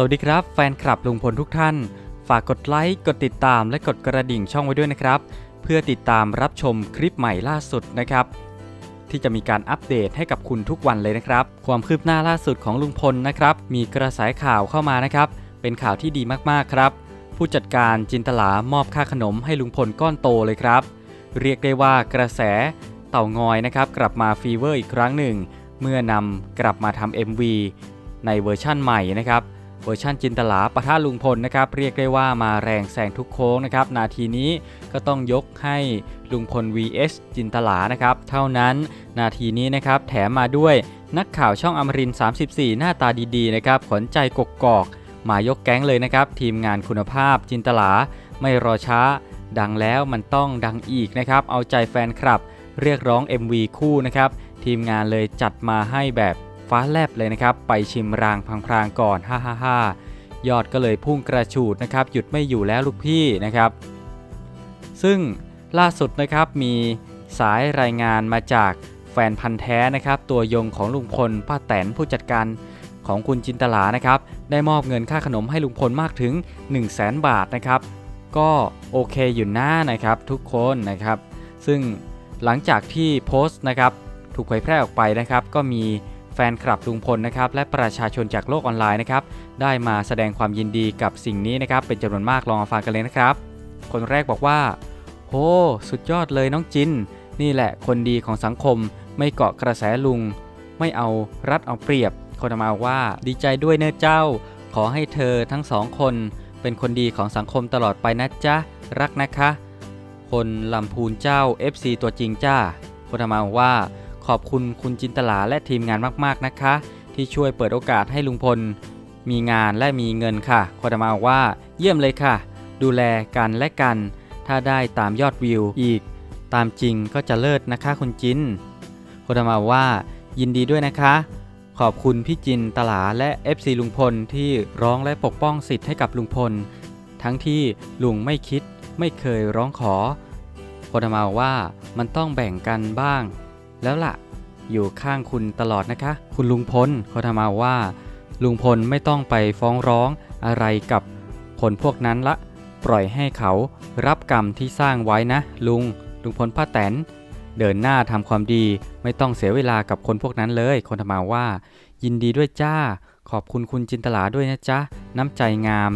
สวัสดีครับ แฟนคลับลุงพลทุกท่าน ฝากกดไลค์กดติดตามและกดกระดิ่งช่องไว้ด้วยนะครับ เพื่อติดตามรับชมคลิปใหม่ล่าสุดนะครับ ที่จะมีการอัปเดตให้กับคุณทุกวันเลยนะครับ ความคืบหน้าล่าสุดของลุงพลนะครับ มีกระแสข่าวเข้ามานะครับ เป็นข่าวที่ดีมากๆครับ ผู้จัดการจินตลามอบค่าขนมให้ลุงพลก้อนโตเลยครับ เรียกได้ว่ากระแสเต่างอยนะครับ กลับมาฟีเวอร์อีกครั้งหนึ่ง เมื่อนำกลับมาทำ MV ในเวอร์ชั่นใหม่นะครับ วอร์ชันจินตลาปะทะลุงพลนะครับ เรียกได้ว่ามาแรงแซงทุกโค้งนะครับ นาทีนี้ก็ต้องยกให้ลุงพล vs จินตลานะครับ เท่านั้นนาทีนี้นะครับแถมมาด้วยนักข่าวช่องอมริน 34 หน้าตาดีๆนะครับขวัญใจกกอก มายกแก๊งเลยนะครับ ทีมงานคุณภาพจินตลาไม่รอช้า ดังแล้วมันต้องดังอีกนะครับ เอาใจแฟนคลับ เรียกร้อง MV คู่นะครับ ทีมงานเลยจัดมาให้แบบ ฟ้าแลบเลยนะครับ ไปชิมรางพลางๆก่อนฮ่าฮ่าฮ่ายอดก็เลยพุ่งกระฉูดนะครับ หยุดไม่อยู่แล้วลูกพี่นะครับ ซึ่งล่าสุดนะครับมีสายรายงานมาจากแฟนพันธ์แท้นะครับ ตัวยงของลุงพลป้าแตนผู้จัดการของคุณจินตลานะครับ ได้มอบเงินค่าขนมให้ลุงพลมากถึง 1 0 0 0 0แสนบาทนะครับ ก็โอเคอยู่หน้านะครับทุกคนนะครับ ซึ่งหลังจากที่โพสต์นะครับ ถูกเผยแพร่ออกไปนะครับ ก็มี ฟนคลับลุงพลนะครับและประชาชนจากโลกออนไลน์นะครับได้มาแสดงความยินดีกับสิ่งนี้นะครับเป็นจำนวนมากลองมาฟังกันเลยนะครับ คนแรกบอกว่าโหสุดยอดเลยน้องจิน นี่แหละคนดีของสังคม ไม่เกาะกระแสลุง ไม่เอารัดเอาเปรียบ คนมาว่าดีใจด้วยเนอะเจ้า ขอให้เธอทั้งสองคน เป็นคนดีของสังคมตลอดไปนะจ๊ะ รักนะคะ คนลำพูนเจ้า FC ตัวจริงจ้าคนมาว่า ขอบคุณคุณจินตลาและทีมงานมากๆนะคะ ที่ช่วยเปิดโอกาสให้ลุงพล มีงานและมีเงินค่ะคนมาว่า เยี่ยมเลยค่ะ ดูแลกันและกัน ถ้าได้ตามยอดวิวอีก ตามจริงก็จะเลิศนะคะคุณจินคนมาว่า ยินดีด้วยนะคะ ขอบคุณพี่จินตลาและ FC ลุงพลที่ร้องและปกป้องสิทธิ์ให้กับลุงพล ทั้งที่ลุงไม่คิดไม่เคยร้องขอคนมาว่ามันต้องแบ่งกันบ้าง แล้วล่ะ อยู่ข้างคุณตลอดนะคะ คุณลุงพลเขาทำมาว่า ลุงพลไม่ต้องไปฟ้องร้องอะไรกับคนพวกนั้นละ ปล่อยให้เขารับกรรมที่สร้างไว้นะ ลุง ลุงพลป้าแตน เดินหน้าทำความดีไม่ต้องเสียเวลากับคนพวกนั้นเลย คนทำมาว่า ยินดีด้วยจ้า ขอบคุณคุณจินตลาด้วยนะจ๊ะ น้ำใจงาม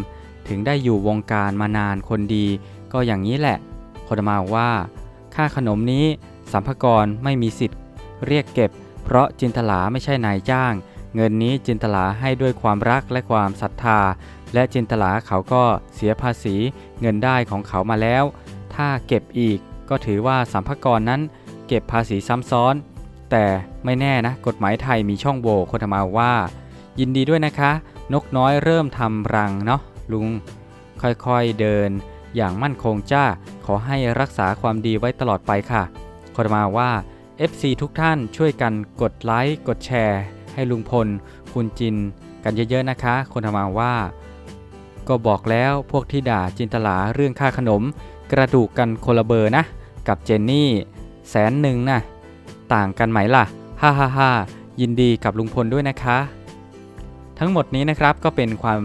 ถึงได้อยู่วงการมานานคนดี ก็อย่างนี้แหละ คนทำมาว่า ค่าขนมนี้สัมภากรไม่มีสิทธิ์ เรียกเก็บ เพราะจินตลาไม่ใช่นายจ้าง เงินนี้จินตลาให้ด้วยความรักและความศรัทธา และจินตลาเขาก็เสียภาษีเงินได้ของเขามาแล้ว ถ้าเก็บอีกก็ถือว่าสัมภากรนั้น เก็บภาษีซ้ำซ้อน แต่ไม่แน่นะกฎหมายไทยมีช่องโหว่คนทำมาว่า ยินดีด้วยนะคะ นกน้อยเริ่มทำรังเนาะลุง ค่อยๆเดิน อย่างมั่นคงจ้า ขอให้รักษาความดีไว้ตลอดไปค่ะคนมาว่า FC ทุกท่านช่วยกันกดไลค์กดแชร์ ให้ลุงพล คุณจิน กันเยอะๆนะคะ คนทมาว่า ก็บอกแล้วพวกที่ด่าจินตลาเรื่องค่าขนม กระดูกกันคนละเบอร์นะ กับเจนนี่ แสนหนึ่งนะต่างกันไหมล่ะฮ่าฮ่าฮ่ายินดีกับลุงพลด้วยนะคะ ทั้งหมดนี้นะครับก็เป็นความ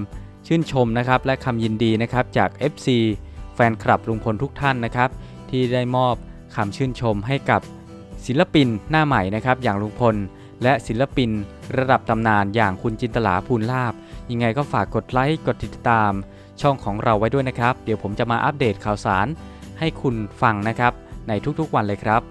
ชื่นชมนะครับและคำยินดีนะครับจาก FC ฟนคลับลุงพลทุกท่านนะครับ ที่ได้มอบคำชื่นชมให้กับศิลปินหน้าใหม่นะครับ อย่างลุงพล และศิลปินระดับตำนานอย่างคุณจินตลาภูลลาบ ยังไงก็ฝากกดไลค์กดติดตาม ช่องของเราไว้ด้วยนะครับ เดี๋ยวผมจะมาอัปเดตข่าวสาร ให้คุณฟังนะครับ ในทุกๆวันเลยครับ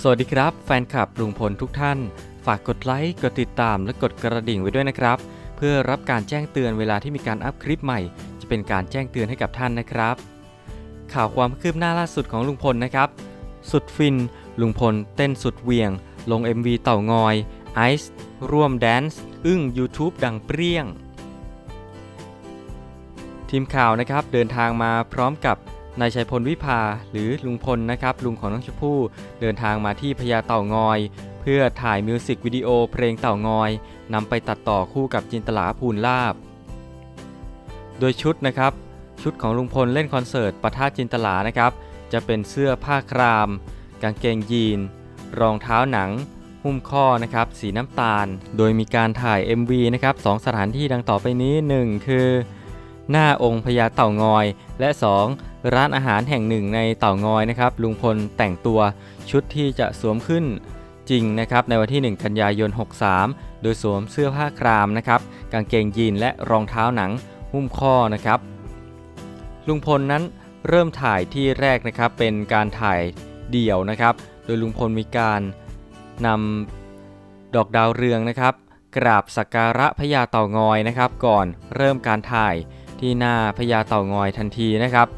สวัสดีครับ แฟนคลับลุงพลทุกท่าน ฝากกดไลค์กดติดตามและกดกระดิ่งไว้ด้วยนะครับ เพื่อรับการแจ้งเตือนเวลาที่มีการอัพคลิปใหม่ จะเป็นการแจ้งเตือนให้กับท่านนะครับ ข่าวความคืบหน้าล่าสุดของลุงพลนะครับ สุดฟิน ลุงพลเต้นสุดเวียง ลง MV เต่างอยไอซ์ร่วมแดนซ์อึ้ง YouTube ดังเปรี้ยง ทีมข่าวนะครับเดินทางมาพร้อมกับนายชัยพลวิภาหรือลุงพลนะครับลุงของน้องชมพู่เดินทางมาที่พญาเต่างอย เพื่อถ่ายมิวสิกวิดีโอเพลงเต่างอยนำไปตัดต่อคู่กับจินตลาภูลลาบ โดยชุดนะครับ ชุดของลุงพลเล่นคอนเสิร์ตปะทะจินตลานะครับ จะเป็นเสื้อผ้าคราม กางเกงยีน รองเท้าหนัง หุ้มข้อนะครับสีน้ำตาล โดยมีการถ่าย MV นะครับสองสถานที่ดังต่อไปนี้ 1 คือ หน้าองค์พญาเต่างอย และ 2 ร้านอาหารแห่งหนึ่งในเต่างอยนะครับลุงพลแต่งตัวชุดที่จะสวมขึ้นจริงนะครับในวันที่ 1 กันยายน 63 โดยสวมเสื้อผ้าครามนะครับกางเกงยีนและรองเท้าหนัง หุ้มข้อนะครับ ลุงพลนั้นเริ่มถ่ายที่แรกนะครับเป็นการถ่ายเดี่ยวนะครับ โดยลุงพลมีการนำดอกดาวเรืองนะครับ กราบสักการะพญาเต่างอยนะครับ ก่อนเริ่มการถ่ายที่หน้าพญาเต่างอยทันทีนะครับ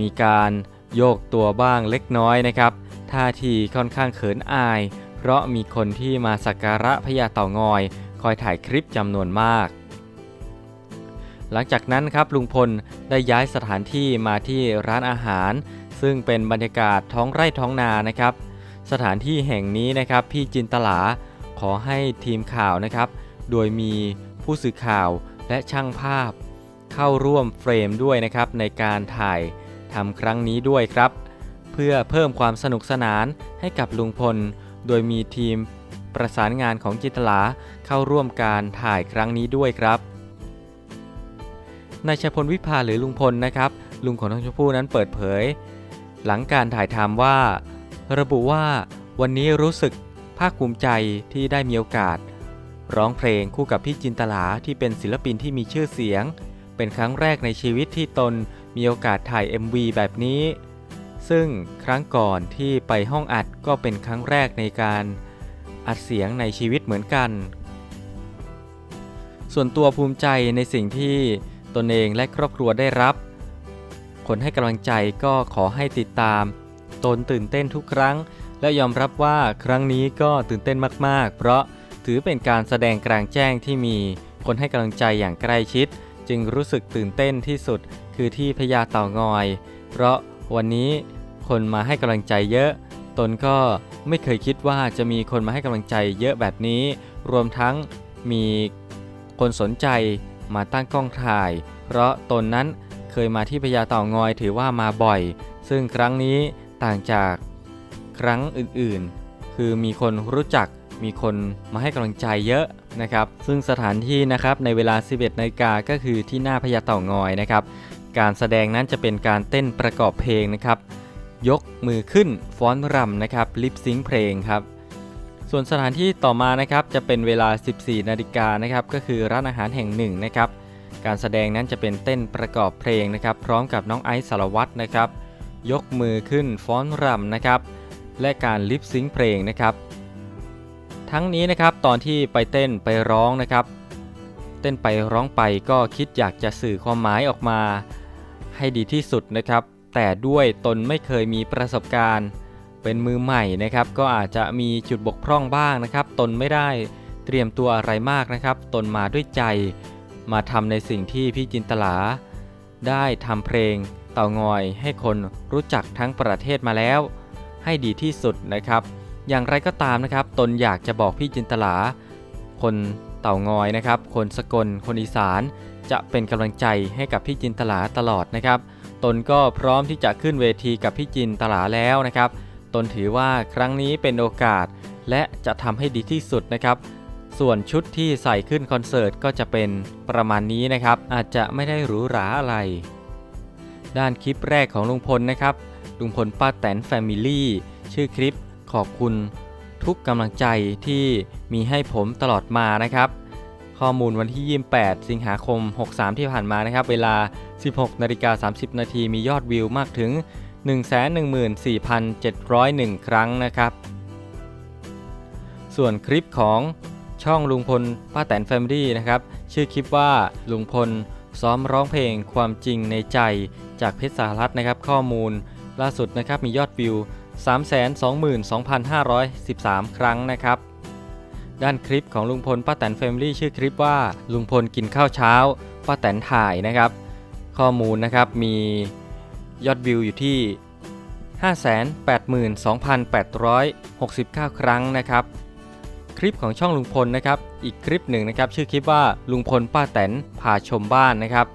มีการโยกตัวบ้างเล็กน้อยนะครับท่าทีค่อนข้างเขินอาย เพราะมีคนที่มาสักการะพญาเต่างอย คอยถ่ายคลิปจำนวนมาก หลังจากนั้นครับลุงพลได้ย้ายสถานที่มาที่ร้านอาหาร ซึ่งเป็นบรรยากาศท้องไร่ท้องนานะครับ สถานที่แห่งนี้นะครับพี่จินตลาขอให้ทีมข่าวนะครับ โดยมีผู้สื่อข่าวและช่างภาพ เข้าร่วมเฟรมด้วยนะครับในการถ่ายทำครั้งนี้ด้วยครับ เพื่อเพิ่มความสนุกสนานให้กับลุงพล โดยมีทีมประสานงานของจินตลาเข้าร่วมการถ่ายครั้งนี้ด้วยครับ นายชพลวิภาหรือลุงพลนะครับ ลุงของน้องชมพู่นั้นเปิดเผย หลังการถ่ายทำว่า ระบุว่าวันนี้รู้สึกภาคภูมิใจที่ได้มีโอกาส ร้องเพลงคู่กับพี่จินตลาที่เป็นศิลปินที่มีชื่อเสียง เป็นครั้งแรกในชีวิตที่ตนมีโอกาสถ่าย MV แบบนี้ ซึ่งครั้งก่อนที่ไปห้องอัดก็เป็นครั้งแรกในการอัดเสียงในชีวิตเหมือนกัน ส่วนตัวภูมิใจในสิ่งที่ ตนเองและครอบครัวได้รับ คนให้กำลังใจก็ขอให้ติดตาม ตนตื่นเต้นทุกครั้ง และยอมรับว่าครั้งนี้ก็ตื่นเต้นมาก ๆ เพราะถือเป็นการแสดงกลางแจ้งที่มีคนให้กำลังใจอย่างใกล้ชิด จึงรู้สึกตื่นเต้นที่สุดคือที่พญาเต่างอย เพราะวันนี้คนมาให้กำลังใจเยอะ ตนก็ไม่เคยคิดว่าจะมีคนมาให้กำลังใจเยอะแบบนี้ รวมทั้งมีคนสนใจ มาตั้งกล้องถ่าย เพราะตนนั้นเคยมาที่พญาเต่างอยถือว่ามาบ่อย ซึ่งครั้งนี้ต่างจากครั้งอื่นๆ คือมีคนรู้จักมีคนมาให้กำลังใจเยอะนะครับ ซึ่งสถานที่นะครับในเวลา 11นาฬิกาก็คือที่หน้าพญาเต่างอยนะครับ การแสดงนั้นจะเป็นการเต้นประกอบเพลงนะครับ ยกมือขึ้นฟ้อนรำนะครับลิปซิงเพลงครับ ส่วนสถานที่ต่อมานะครับจะเป็นเวลา 14 นาฬิกานะครับก็คือร้านอาหารแห่งหนึ่งนะครับการแสดงนั้นจะเป็นเต้นประกอบเพลงนะครับ พร้อมกับน้องไอซ์สารวัตรนะครับ ยกมือขึ้นฟ้อนรำนะครับ และการลิปซิงเพลงนะครับ ทั้งนี้นะครับตอนที่ไปเต้นไปร้องนะครับ เต้นไปร้องไปก็คิดอยากจะสื่อความหมายออกมา ให้ดีที่สุดนะครับ แต่ด้วยตนไม่เคยมีประสบการณ์ เป็นมือใหม่นะครับ ก็อาจจะมีจุดบกพร่องบ้างนะครับ ตนไม่ได้เตรียมตัวอะไรมากนะครับ ตนมาด้วยใจ มาทำในสิ่งที่พี่จินตลา ได้ทำเพลงเต่างอยให้คนรู้จักทั้งประเทศมาแล้ว ให้ดีที่สุดนะครับ อย่างไรก็ตามนะครับ ตนอยากจะบอกพี่จินตลา คนเต่างอยนะครับ คนสกล คนอีสาน จะเป็นกำลังใจให้กับพี่จินตลาตลอดนะครับ ตนก็พร้อมที่จะขึ้นเวทีกับพี่จินตลาแล้วนะครับ ตนถือว่าครั้งนี้เป็นโอกาส และจะทำให้ดีที่สุดนะครับ ส่วนชุดที่ใส่ขึ้นคอนเสิร์ตก็จะเป็นประมาณนี้นะครับ อาจจะไม่ได้หรูหราอะไร ด้านคลิปแรกของลุงพลนะครับ ลุงพลป้าแตนแฟมิลี่ชื่อคลิปขอบคุณทุกกำลังใจที่มีให้ผมตลอดมานะครับ ข้อมูลวันที่ 28 สิงหาคม 63 ที่ผ่านมานะครับ เวลา 16นาฬิกา30 นาทีมียอดวิวมากถึง 114,701 ครั้งนะครับ ส่วนคลิปของช่องลุงพลป้าแตนแฟมิลี่นะครับ ชื่อคลิปว่าลุงพลซ้อมร้องเพลงความจริงในใจจากเพชรสหรัฐนะครับ ข้อมูลล่าสุดนะครับมียอดวิว 322,513 ครั้งนะครับ ด้านคลิปของลุงพลป้าแตนแฟมิลี่ชื่อคลิปว่าลุงพลกินข้าวเช้าป้าแตนถ่ายนะครับ ข้อมูลนะครับมี ยอดวิวอยู่ที่ 582,869 ครั้งนะครับ คลิปของช่องลุงพลนะครับ อีกคลิปหนึ่งนะครับ ชื่อคลิปว่าลุงพลป้าแตนพาชมบ้านนะครับ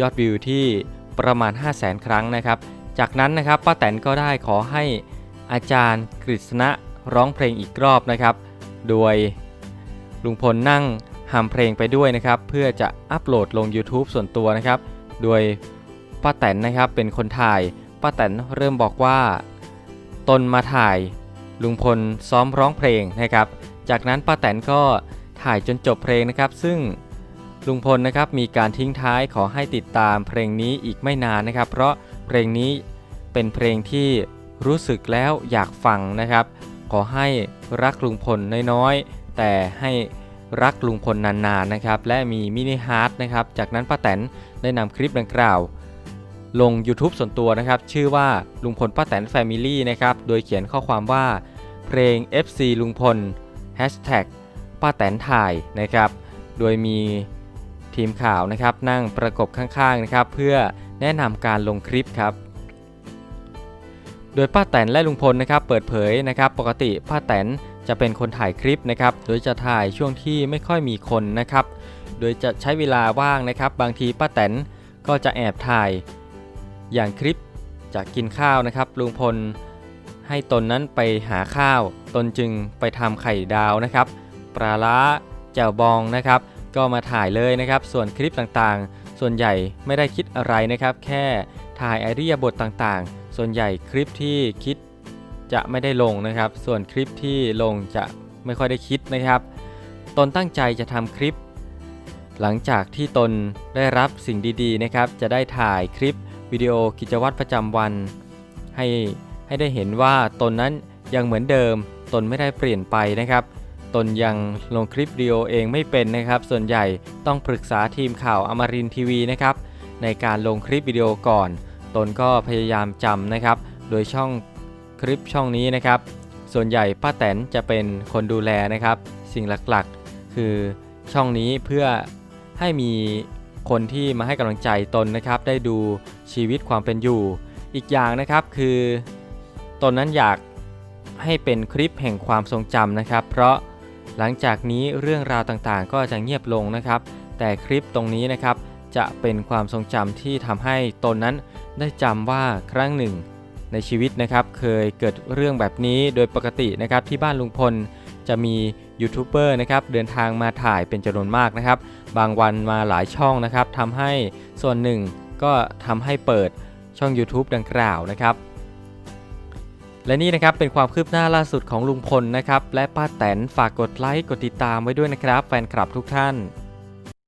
ยอดวิวที่ประมาณ 500,000 ครั้งนะครับ จากนั้นนะครับป้าแตนก็ได้ขอให้อาจารย์กฤษณะร้องเพลงอีกรอบนะครับ โดยลุงพลนั่งฮัมเพลงไปด้วยนะครับ เพื่อจะอัปโหลดลง YouTube ส่วนตัวนะครับ โดย ป้าแตนนะครับเป็นคนถ่ายป้าแตนเริ่มบอกว่า ตนมาถ่ายลุงพลซ้อมร้องเพลงนะครับ จากนั้นป้าแตนก็ถ่ายจนจบเพลงนะครับ ซึ่งลุงพลนะครับมีการทิ้งท้ายขอให้ติดตามเพลงนี้อีกไม่นานนะครับ เพราะเพลงนี้เป็นเพลงที่รู้สึกแล้วอยากฟังนะครับ ขอให้รักลุงพลน้อยๆแต่ให้รักลุงพลนานๆนะครับ และมีมินิฮาร์ดนะครับ จากนั้นป้าแตนได้นำคลิปดังกล่าว ลง YouTube ส่วนตัวนะครับ ชื่อว่าลุงพลป้าแตน Family นะครับ โดยเขียนข้อความว่า เพลง FC ลุงพล Hashtag ป้าแตนถ่ายนะครับ โดยมีทีมข่าวนะครับ นั่งประกบข้างๆนะครับ เพื่อแนะนำการลงคลิปครับ โดยป้าแตนและลุงพลนะครับ เปิดเผยนะครับ ปกติป้าแตนจะเป็นคนถ่ายคลิปนะครับ โดยจะถ่ายช่วงที่ไม่ค่อยมีคนนะครับ โดยจะใช้เวลาว่างนะครับ บางทีป้าแตนก็จะแอบถ่าย อย่างคลิปจากกินข้าวนะครับ ลุงพลให้ตนนั้นไปหาข้าว ตนจึงไปทำไข่ดาวนะครับ ปลาล้าแจ่วบองนะครับ ก็มาถ่ายเลยนะครับ ส่วนคลิปต่างๆ ส่วนใหญ่ไม่ได้คิดอะไรนะครับ แค่ถ่ายไอเรียบทต่างๆ ส่วนใหญ่คลิปที่คิดจะไม่ได้ลงนะครับ ส่วนคลิปที่ลงจะไม่ค่อยได้คิดนะครับ ตนตั้งใจจะทำคลิป หลังจากที่ตนได้รับสิ่งดีๆนะครับ จะได้ถ่ายคลิป วิดีโอกิจวัตรประจำวัน ให้ให้ได้เห็นว่าตนนั้นยังเหมือนเดิม ตนไม่ได้เปลี่ยนไปนะครับ ตนยังลงคลิปวิดีโอเองไม่เป็นนะครับ ส่วนใหญ่ต้องปรึกษาทีมข่าวอมรินทีวีนะครับ ในการลงคลิปวิดีโอก่อน ตนก็พยายามจำนะครับ โดยช่องคลิปช่องนี้นะครับ ส่วนใหญ่ป้าแตนจะเป็นคนดูแลนะครับ สิ่งหลักๆ คือช่องนี้เพื่อให้มีคนที่มาให้กำลังใจตนนะครับ ได้ดู ชีวิตความเป็นอยู่ อีกอย่างนะครับคือตนนั้นอยากให้เป็นคลิปแห่งความทรงจำนะครับ เพราะหลังจากนี้เรื่องราวต่างๆ ก็จะเงียบลงนะครับ แต่คลิปตรงนี้นะครับจะเป็นความทรงจำที่ทำให้ตนนั้นได้จำว่าครั้งหนึ่ง ในชีวิตนะครับเคยเกิดเรื่องแบบนี้โดยปกตินะครับที่บ้านลุงพลจะมียูทูบเบอร์นะครับเดินทางมาถ่ายเป็นจำนวนมากนะครับ บางวันมาหลายช่องนะครับทำให้ส่วนหนึ่ง ก็ทำให้เปิดช่อง YouTube ดังกล่าวนะครับ และนี่นะครับเป็นความคืบหน้าล่าสุดของลุงพลนะครับ และป้าแตนฝากกดไลค์กดติดตามไว้ด้วยนะครับ แฟนคลับทุกท่าน